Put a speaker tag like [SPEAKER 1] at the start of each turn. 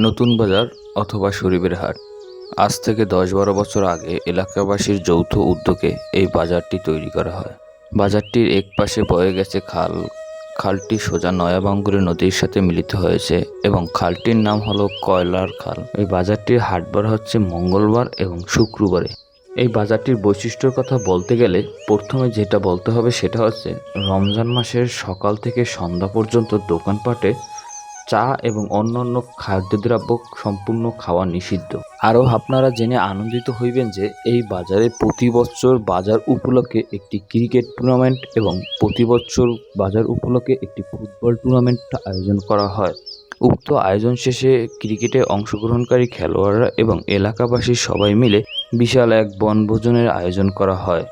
[SPEAKER 1] নতুন বাজার অথবা শরীফের হাট। আজ থেকে দশ বারো বছর আগে এলাকাবাসীর যৌথ উদ্যোগে এই বাজারটি তৈরি করা হয়। বাজারটির এক পাশে বয়ে গেছে খাল। খালটি সোজা নয়াবাঙ্গুরে নদীর সাথে মিলিত হয়েছে এবং খালটির নাম হলো কয়লার খাল। এই বাজারটির হাটবার হচ্ছে মঙ্গলবার এবং শুক্রবারে। এই বাজারটির বৈশিষ্ট্যর কথা বলতে গেলে প্রথমে যেটা বলতে হবে সেটা হচ্ছে, রমজান মাসের সকাল থেকে সন্ধ্যা পর্যন্ত দোকানপাটে চা এবং অন্যান্য খাদ্যদ্রব্য সম্পূর্ণ খাওয়া নিষিদ্ধ। আরও আপনারা জেনে আনন্দিত হইবেন যে এই বাজারে প্রতি বছর বাজার উপলক্ষে একটি ক্রিকেট টুর্নামেন্ট এবং প্রতি বছর বাজার উপলক্ষে একটি ফুটবল টুর্নামেন্ট আয়োজন করা হয়। উক্ত আয়োজন শেষে ক্রিকেটে অংশগ্রহণকারী খেলোয়াড়রা এবং এলাকাবাসী সবাই মিলে বিশাল এক বনভোজনের আয়োজন করা হয়।